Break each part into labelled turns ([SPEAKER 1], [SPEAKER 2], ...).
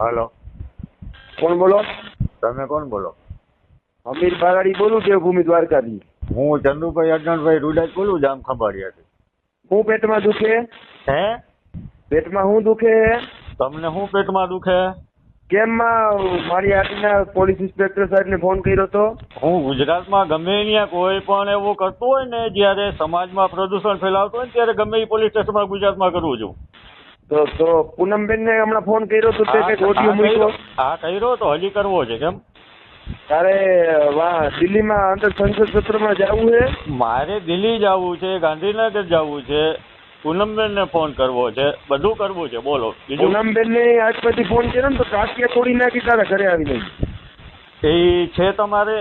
[SPEAKER 1] હાલો.
[SPEAKER 2] કોણ બોલો?
[SPEAKER 1] તમે કોણ બોલો?
[SPEAKER 2] અમીર બારાડી બોલું દેવભૂમિ દ્વારકાથી.
[SPEAKER 1] હું ચંદુભાઈ અજ્ઞાનભાઈ રૂડાજ બોલું જામ ખંભાળિયાથી.
[SPEAKER 2] હું પેટમાં દુખે?
[SPEAKER 1] હે?
[SPEAKER 2] પેટમાં હું દુખે?
[SPEAKER 1] તમને શું પેટમાં દુખે?
[SPEAKER 2] કેમ માં મારી આટીના પોલીસ ઇન્સ્પેક્ટર સાહેબને ફોન કર્યો હતો
[SPEAKER 1] હું ગુજરાતમાં ગમે ત્યાં કોઈ પણ એવું કરતું હોય ને જ્યારે સમાજમાં પ્રદૂષણ ફેલાવતું હોય ને ત્યારે ગમે એ પોલીસ સ્ટેશનમાં ગુજરાતમાં કરું છું.
[SPEAKER 2] તો તો પૂનમબેનને હમણાં ફોન કર્યો તો તે કંઈક ઓડિયો મૂક્યો.
[SPEAKER 1] હા કર્યો. તો હજી કરવો છે કેમ?
[SPEAKER 2] તારે વાહ દિલ્હીમાં અંદર સંસદ સત્રમાં જવું છે?
[SPEAKER 1] મારે દિલ્હી જવું છે ગાંધીનગર જવું છે. પૂનમબેનને ફોન કરવો છે બધું કરવું છે બોલો. બીજું?
[SPEAKER 2] પૂનમબેનને આજ પછી ફોન કર્યો ને તો ટાંટિયા તોડી નાખી તારા ઘરે આવીને
[SPEAKER 1] એ છે તમારે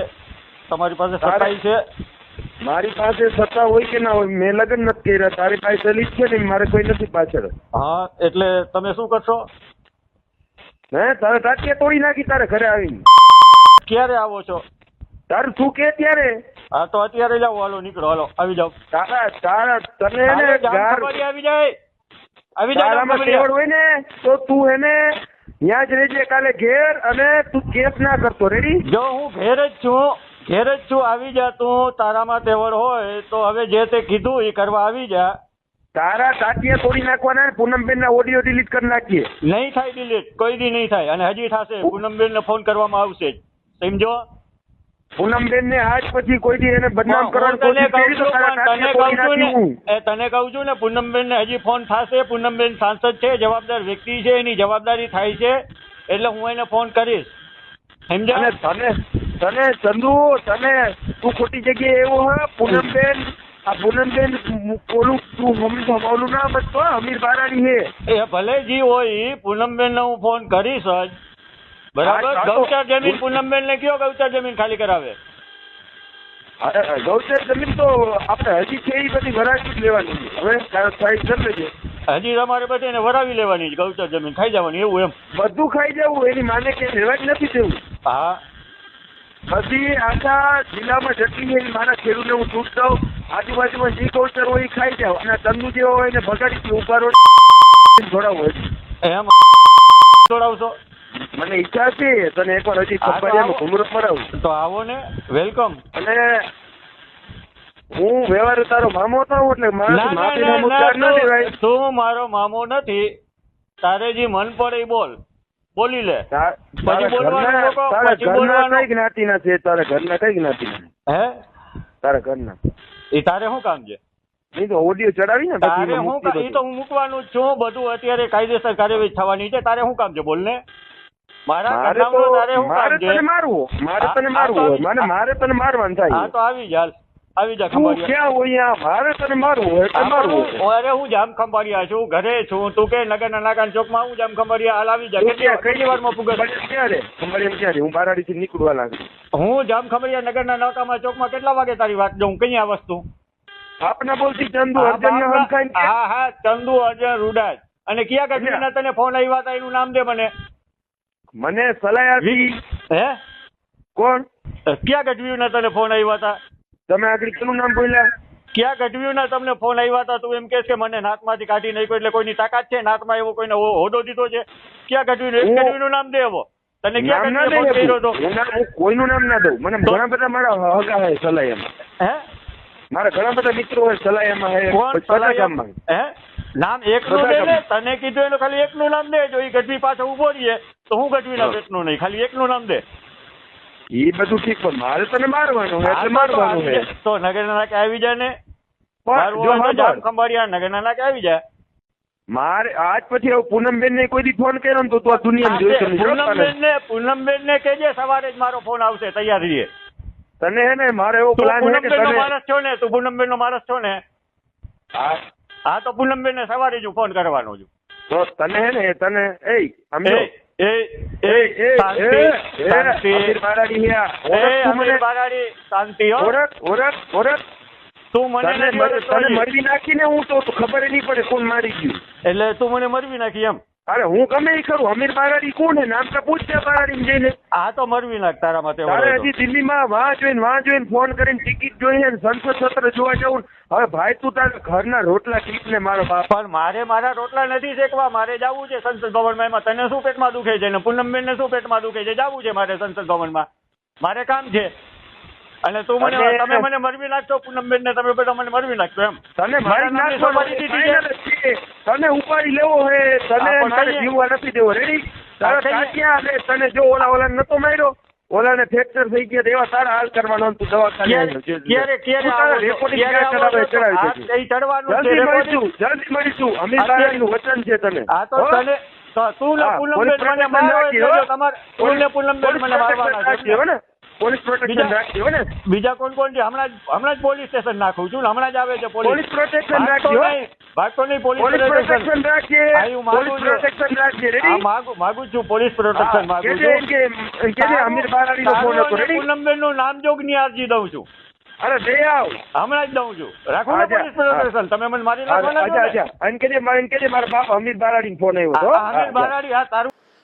[SPEAKER 1] તમારી પાસે સત્તાઈ છે.
[SPEAKER 2] મારી પાસે સત્તા હોય કે ના હોય મેં લગ્ન નથી કર્યા. તારી પાસે લીધ છે ને મારે કોઈ નથી પાછળ.
[SPEAKER 1] હા એટલે તમે શું કરશો?
[SPEAKER 2] હે તારે ટાંટિયા તોડી નાખી તારે ઘરે આવીને.
[SPEAKER 1] ક્યારે આવો છો?
[SPEAKER 2] તારું તું કે ત્યારે?
[SPEAKER 1] હા તો અત્યારે જાઓ હાલો નીકળો હાલો. આવી જાઓ.
[SPEAKER 2] તારા તારા તને
[SPEAKER 1] ને
[SPEAKER 2] ગાર
[SPEAKER 1] આવી જાય. આવી જાય
[SPEAKER 2] તારામાં કેવડ હોય ને તો તું એને ત્યાં જ રહેજે કાલે ઘેર અને તું કેસ ના કરતો. રેડી
[SPEAKER 1] જો હું ઘેર જ છું ઘેર જ છું આવી જા તું તારામાં તેવડ હોય તો હવે જે તે કીધું એ કરવા આવી જા.
[SPEAKER 2] તારા ટાટિયા તોડી નાખવાના પૂનમબેન ના ઓડિયો ડિલીટ કરી નાખીએ.
[SPEAKER 1] નહીં થાય ડિલીટ કોઈ દી નહીં થાય અને હજી થશે પૂનમબેન ને ફોન કરવામાં આવશે જ. સમજો?
[SPEAKER 2] પૂનમબેન ને આજ પછી કોઈ દી એને બદનામ કરવાની
[SPEAKER 1] તને
[SPEAKER 2] કોશિશ
[SPEAKER 1] કહું છું તને કહું છું ને એ તને કહું છું ને પૂનમબેન ને હજી ફોન થશે પૂનમબેન સાંસદ છે જવાબદાર વ્યક્તિ છે એની જવાબદારી થાય છે એટલે હું એને ફોન કરીશ.
[SPEAKER 2] અને
[SPEAKER 1] સમજ્યા
[SPEAKER 2] તને તને ચંદુ તને તું ખોટી જગ્યાએ એવો હા પૂનમબેન આ પૂનમબેન ઓલું તું હંમેશા ઓલું ના બચતો હા, અમીર બારાડી હે.
[SPEAKER 1] એ ભલે જી હોય પૂનમબેન ને હું ફોન કરીશ જ. બરાબર? ગૌચર જમીન પૂનમબેન ને કયો ગૌચર જમીન ખાલી કરાવે?
[SPEAKER 2] ગૌચર જમીન તો આપણે હજી છે એ બધી વરાવી જ લેવાની. છે. હવે સાઈડ કરી લેજે.
[SPEAKER 1] હજી તમારે બધાને વરાવી લેવાની છે ગૌચર જમીન. ખાઈ જવાની એવું એમ.
[SPEAKER 2] બધું ખાઈ જવું એની માને કે લેવા જ નથી દેવું.
[SPEAKER 1] હા.
[SPEAKER 2] બધી આખા જિલ્લામાં જતી એ મારા ખેડૂતને હું છૂટ દઉં. આજુબાજુમાં જે કોસ્ટર હોય એ ખાઈ જાવ અને તંદુ જેવો હોય એને ભગાડી ઊભા રોડ જોડાવો
[SPEAKER 1] એમ? જોડાવશો?
[SPEAKER 2] મને ઈચ્છા છે તને એકવાર હજી
[SPEAKER 1] હા, તો
[SPEAKER 2] ખંભાળિયામાં
[SPEAKER 1] આવો.
[SPEAKER 2] ઘુમરો મરાવું
[SPEAKER 1] તો આવો ને. વેલકમ
[SPEAKER 2] અને હું વ્યવહાર તારો મામો થાઉં એટલે
[SPEAKER 1] મારો મામો નથી. તારે જે મન પડે બોલ. બોલી લે પછી બોલવાનું પછી બોલવાનું.
[SPEAKER 2] કઈ જ્ઞાતિના છે તારા ઘરના કઈ જ્ઞાતિના
[SPEAKER 1] હે?
[SPEAKER 2] તારા ઘરના.
[SPEAKER 1] એ તારે શું કામ છે?
[SPEAKER 2] નહીં તો ઓડિયો ચડાવી ને
[SPEAKER 1] તારે કામ એ તો હું મૂકવાનું છું બધું અત્યારે કાયદેસર કાર્યવાહી થવાની છે તારે શું કામ છે બોલ ને મારા
[SPEAKER 2] મારે
[SPEAKER 1] તારે શું કામ છે?
[SPEAKER 2] તને મારવું મારે તને મારવું મને મારે તને મારવાનું
[SPEAKER 1] હા
[SPEAKER 2] થાય
[SPEAKER 1] તો આવી જા આવી જા ખંભાળિયા.
[SPEAKER 2] ક્યાં હોય હોય
[SPEAKER 1] અરે હું જામ ખંભાળિયા છું ઘરે છું. તું કે નગર નાનાકાન ચોકમાં હું જામ ખંભાળિયા? હાલ આવી જા. કેટલી કેટલી વારમાં
[SPEAKER 2] વારમાં ક્યારે ખંભાળિયા ક્યારે હું બારાડી બારાડીથી નીકળવા લાગુ.
[SPEAKER 1] હું જામ ખંભાળિયા નગરના નાકામાં ચોકમાં કેટલા વાગે તારી વાત જોઉં કઈ આ વસ્તુ?
[SPEAKER 2] આપના બોલતી ચંદુ
[SPEAKER 1] બાપરા. હા હા ચંદુ અર્જન રૂડાજ અને કયા ના તને ફોન આવ્યા હતા? એનું નામ દે મને.
[SPEAKER 2] મને સલાહ આપી.
[SPEAKER 1] હે?
[SPEAKER 2] કોણ?
[SPEAKER 1] કયા ગઢવીના તને ફોન આવ્યા હતા?
[SPEAKER 2] તમે આગળ કેનું નામ બોલ્યા?
[SPEAKER 1] કયા ગઢવીના તમને ફોન આવ્યા હતા? તું એમ કે કે મને નાકમાંથી કાઢી નાખ્યો એટલે કોઈની તાકાત છે? નાકમાં એવો કોઈને હોદો દીધો છે? ક્યાં ગઢવીનું? એક ગઢવીનું નામ દે એવો. તને ક્યાં
[SPEAKER 2] નામ ના
[SPEAKER 1] ગઢવીએ ફોન કર્યો હતો
[SPEAKER 2] કોઈનું નામ ના દઉં. મને ઘણા બધા મારા હગા હોય સલાહ એમાં
[SPEAKER 1] હે?
[SPEAKER 2] મારા ઘણા બધા મિત્રો હોય સલાયામાં હે.
[SPEAKER 1] કોણ? સલાહ
[SPEAKER 2] ગામમાં.
[SPEAKER 1] હે? નામ એકનું
[SPEAKER 2] નું
[SPEAKER 1] દે ને તને કીધું એનું ખાલી એકનું નામ દે. જો એ ગઢવી પાસે ઊભો રહીએ તો હું ગઢવીના
[SPEAKER 2] હા.
[SPEAKER 1] પેટનું નહીં. ખાલી એકનું નામ દે.
[SPEAKER 2] એ બધું ઠીક પણ મારે તને મારવાનું એટલે મારવાનું
[SPEAKER 1] છે તો નગરના નાકે આવી ને.
[SPEAKER 2] જો સાંભળ,
[SPEAKER 1] ખંભાળિયા નગરના નાકે આવી જાય
[SPEAKER 2] મારે આજ પછી હવે પૂનમબેન ને કોઈ દી ફોન કર્યો ને તો તું આ દુનિયા જોઈ.
[SPEAKER 1] પૂનમબેન ને પૂનમબેન ને. કેજે સવારે જ મારો ફોન આવશે તૈયાર રહીએ.
[SPEAKER 2] તને હે ને મારે એવો પ્લાન છે કે તને
[SPEAKER 1] માણસ છો ને તું પૂનમબેન નો માણસ છો ને.
[SPEAKER 2] હા,
[SPEAKER 1] હા તો પૂનમબેન ને સવારે જ ફોન કરવાનો છું.
[SPEAKER 2] તો તને હે ને તને એ સમજો.
[SPEAKER 1] એ એ
[SPEAKER 2] એ
[SPEAKER 1] શાંતિ.
[SPEAKER 2] અમીર બારાડી
[SPEAKER 1] શાંતિ હો.
[SPEAKER 2] ઓળખ ઓળખ ઓળખ
[SPEAKER 1] તું મને
[SPEAKER 2] તને. મરવી નાખીને હું તો ખબર નહીં પડે કોણ મારી ગયું.
[SPEAKER 1] એટલે તું મને મરવી નાખી એમ.
[SPEAKER 2] અરે હું ગમે એ કરું અમીર બારાડી કોણ હે? નામ તો પૂછ બારાડી જઈને.
[SPEAKER 1] આ તો મરવી નાખ તારા માટે
[SPEAKER 2] તારે હજી દિલ્હીમાં વાહ જોઈને વાહ જોઈને ફોન કરીને ટિકિટ જોઈએ ને સંસદ સત્ર જોવા જવું હવે ભાઈ તું તારા ઘરના રોટલા ટીપ ને મારો બાપ.
[SPEAKER 1] પણ મારે મારા રોટલા નથી શેકવા મારે જવું છે સંસદ ભવનમાં. એમાં તને શું પેટમાં દુખે છે ને પૂનમબેન ને શું પેટમાં દુખે છે? જવું છે મારે સંસદ ભવનમાં. મારે કામ છે. અને તું મને તમે મને મરવી નાખશો પૂનમબેન ને તમે બધા મને મરવી નાખશો એમ.
[SPEAKER 2] તને
[SPEAKER 1] મારા
[SPEAKER 2] મારી તને ઉપાડી લેવો હે? તને મારે જીવવા નથી દેવો રેડી તારા. તાત્યા અને તને જો ઓલા ઓલા નતો માર્યો ઓલાને ફ્રેક્ચર થઈ ગયા એવા તારા હાલ કરવાનો તું દવાખાને
[SPEAKER 1] ક્યારે
[SPEAKER 2] ચડાવે જલ્દી મળીશું જલ્દી મળીશું. અમીરનું વચન છે તને.
[SPEAKER 1] તો તને ને મને તમારે તું ને પૂનમબેન મને મારવાના છે.
[SPEAKER 2] પોલીસ પ્રોટેક્શન
[SPEAKER 1] બીજા-
[SPEAKER 2] ને.
[SPEAKER 1] બીજા કોણ કોણ છે? હમણાં હમણાં જ પોલીસ સ્ટેશન નાખું છું હમણાં જ આવે છે પોલીસ.
[SPEAKER 2] પ્રોટેક્શન
[SPEAKER 1] ભાગતો નહીં પોલીસ પ્રોટેક્શન
[SPEAKER 2] રાખીએ. પોલીસ પ્રોટેક્શન રાખીએ. રેડી
[SPEAKER 1] માગું માગું છું પોલીસ પ્રોટેક્શન માગું છું.
[SPEAKER 2] કે કે અમીર બારાડીનો ફોન હતો રેડી
[SPEAKER 1] પૂનમબેનનું નામ જોગની અરજી દઉં છું.
[SPEAKER 2] અરે દે આવ.
[SPEAKER 1] હમણાં જ દઉં છું. રાખો ને પોલીસ પ્રોટેક્શન તમે મને મારી નાખવાના
[SPEAKER 2] અચ્છા અચ્છા અને કે મારે મારા બાપ અમીર બારાડી ફોન આવ્યો હતો જા.
[SPEAKER 1] બારાડી હા તારું